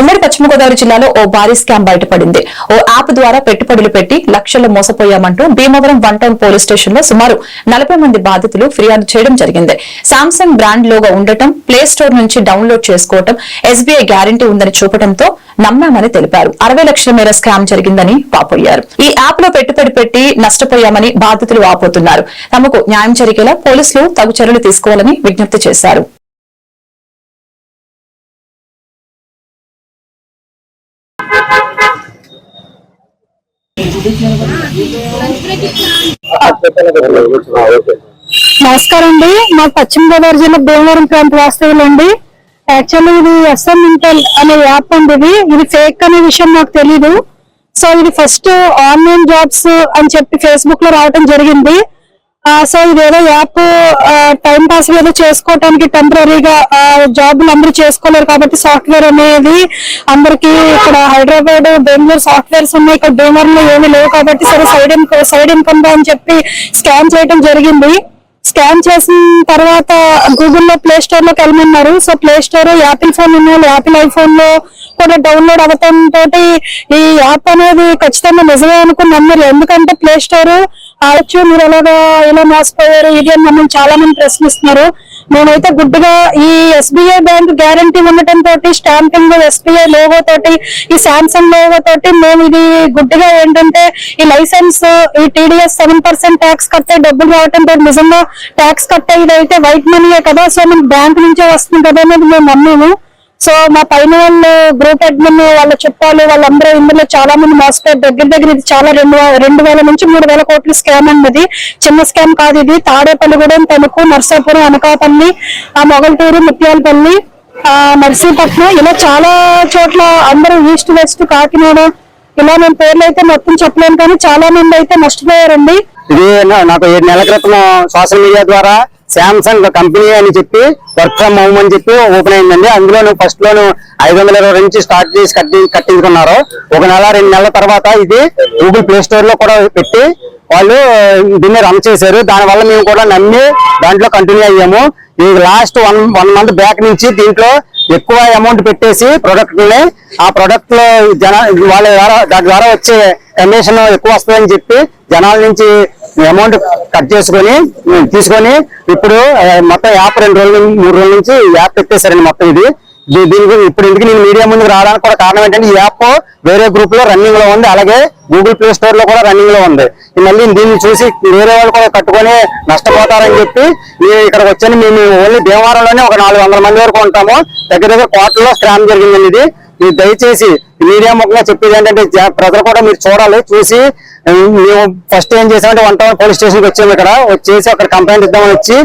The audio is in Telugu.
ఉమ్మడి పశ్చిమ గోదావరి జిల్లాలో ఓ భారీ స్కామ్ బయటపడింది. ఓ యాప్ ద్వారా పెట్టుబడులు పెట్టి లక్షల్లో మోసపోయామంటూ భీమవరం వన్ టౌన్ పోలీస్ స్టేషన్లో సుమారు నలభై మంది బాధితులు ఫిర్యాదు చేయడం జరిగింది. సామ్సంగ్ బ్రాండ్ లోగా ఉండటం ప్లే స్టోర్ నుంచి డౌన్లోడ్ చేసుకోవటం ఎస్బీఐ గ్యారంటీ ఉందని చూపడంతో నమ్మామని తెలిపారు. అరవై లక్షల మేర స్కామ్ జరిగిందని వాపోయారు. ఈ యాప్లో పెట్టుబడి పెట్టి నష్టపోయామని బాధితులు వాపోతున్నారు. తమకు న్యాయం జరిగేలా పోలీసులు తగు చర్యలు తీసుకోవాలని విజ్ఞప్తి చేశారు. నమస్కారం అండి. మా పశ్చిమ గోదావరి జిల్లా భీమవరం ప్రాంత వాస్తవులు అండి. యాక్చువల్లీ ఇది ఎస్ఎం ఇంటెల్ అనే యాప్ అండి ఇది. ఇది ఫేక్ అనే విషయం నాకు తెలీదు. సో ఇది ఫస్ట్ ఆన్లైన్ జాబ్స్ అని చెప్పి ఫేస్బుక్లో రావడం జరిగింది. సో ఇదేదో యాప్ టైం పాస్ ఏదో చేసుకోవటానికి టెంపరీగా జాబ్లు అందరూ చేసుకోలేరు కాబట్టి సాఫ్ట్వేర్ అనేది అందరికి ఇక్కడ హైదరాబాద్ బెంగళూరు సాఫ్ట్వేర్స్ ఉన్నాయి. ఇక్కడ భీమవరం లో ఏమీ లేవు కాబట్టి సరే సైడ్ ఇన్కమ్ సైడ్ ఇన్కమ్ అని చెప్పి స్కాన్ చేయడం జరిగింది. స్కాన్ చేసిన తర్వాత గూగుల్లో ప్లే స్టోర్లోకి వెళ్ళమన్నారు. So play store Apple phone ఉన్న వాళ్ళు యాపిల్ ఐఫోన్లో కూడా డౌన్లోడ్ అవ్వటం తోటి ఈ యాప్ అనేది ఖచ్చితంగా నిజమే అనుకున్నాం మీరు. ఎందుకంటే ప్లే స్టోర్ ఆడచ్చు మీరు ఎలాగా ఇలా మోసపోయారు ఇది అని మమ్మల్ని చాలా మంది ప్రశ్నిస్తున్నారు. మేమైతే గుడ్డుగా ఈ ఎస్బీఐ బ్యాంక్ గ్యారంటీ ఉండటం తోటి స్టాంపింగ్ ఎస్బీఐ లోగో తోటి ఈ సామ్సంగ్ లోగో తోటి మేము ఇది గుడ్డుగా ఏంటంటే ఈ లైసెన్స్ ఈ టీడీఎస్ సెవెన్ పర్సెంట్ ట్యాక్స్ కట్టే డబ్బులు రావటం తోటి నిజంగా ట్యాక్స్ కట్టే ఇదైతే వైట్ మనీయే కదా. సో మనకి బ్యాంక్ నుంచే వస్తుంది కదా అనేది మేము నమ్మేము. సో మా పైన వాళ్ళు గ్రూప్ అడ్మిన్ వాళ్ళ చుట్టాలు వాళ్ళందరూ ఇందులో చాలా మంది మోసపోయారు దగ్గర దగ్గర ఇది చాలా రెండు రెండు వేల నుంచి మూడు వేల కోట్ల స్కామ్ అన్నది. ఇది చిన్న స్కామ్ కాదు ఇది. తాడేపల్లిగూడెం తణుకు నర్సాపురం అనకాపల్లి ఆ మొగల్టూరు ముత్యాలపల్లి ఆ నర్సీపట్నం. ఇలా చాలా చోట్ల అందరూ ఈస్ట్ వెస్ట్ కాకినాడ ఇలా నేను పేర్లు అయితే మొత్తం చెప్పలేను కానీ చాలా మంది అయితే నష్టపోయారండి. ఇది నా- నాకు ఏడు నెలల క్రితం సోషల్ మీడియా ద్వారా శాంసంగ్ కంపెనీ అని చెప్పి వర్క్ ఫ్రమ్ హోమ్ అని చెప్పి ఓపెన్ అయిందండి. అందులో ఫస్ట్ లోను ఐదు వందల ఇరవై నుంచి స్టార్ట్ చేసి కట్టి కట్టించుకున్నారు. ఒక నెల రెండు నెలల తర్వాత ఇది గూగుల్ ప్లే స్టోర్లో కూడా పెట్టి వాళ్ళు దీన్ని రన్ చేశారు. దానివల్ల మేము కూడా నమ్మి దాంట్లో కంటిన్యూ అయ్యాము. ఈ last one one month back నుంచి దీంట్లో ఎక్కువ అమౌంట్ పెట్టేసి ప్రొడక్ట్ని ఆ ప్రొడక్ట్లో జన వాళ్ళ ద్వారా దాని ద్వారా వచ్చే కమిషన్ ఎక్కువ వస్తుందని చెప్పి జనాల నుంచి అమౌంట్ కట్ చేసుకొని తీసుకొని ఇప్పుడు మొత్తం యాప్ రెండు రోజుల మూడు రోజుల నుంచి యాప్ పెట్టేశారండి మొత్తం ఇది. దీనికి దీని గురించి ఇప్పుడు ఎందుకు నేను మీడియా ముందుకు రావడానికి కూడా కారణం ఏంటంటే ఈ యాప్ వేరే గ్రూప్లో రన్నింగ్లో ఉంది. అలాగే గూగుల్ ప్లే స్టోర్లో కూడా రన్నింగ్లో ఉంది. మళ్ళీ దీన్ని చూసి వేరే వాళ్ళు కూడా కట్టుకొని నష్టపోతారని చెప్పి ఇక్కడికి వచ్చాను మేము ఓన్లీ భీమవరంలోనే ఒక నాలుగు వందల మంది వరకు ఉంటాము. దగ్గర దగ్గర కోట్లలో స్కామ్ జరిగిందండి ఇది. మీరు దయచేసి మీడియా ముఖంగా చెప్పేది ఏంటంటే ప్రజలు కూడా మీరు చూడాలి చూసి మేము ఫస్ట్ ఏం చేసామంటే వన్ టౌన్ పోలీస్ స్టేషన్కి వచ్చాము ఇక్కడ. వచ్చేసి అక్కడ కంప్లైంట్ ఇద్దామని వచ్చి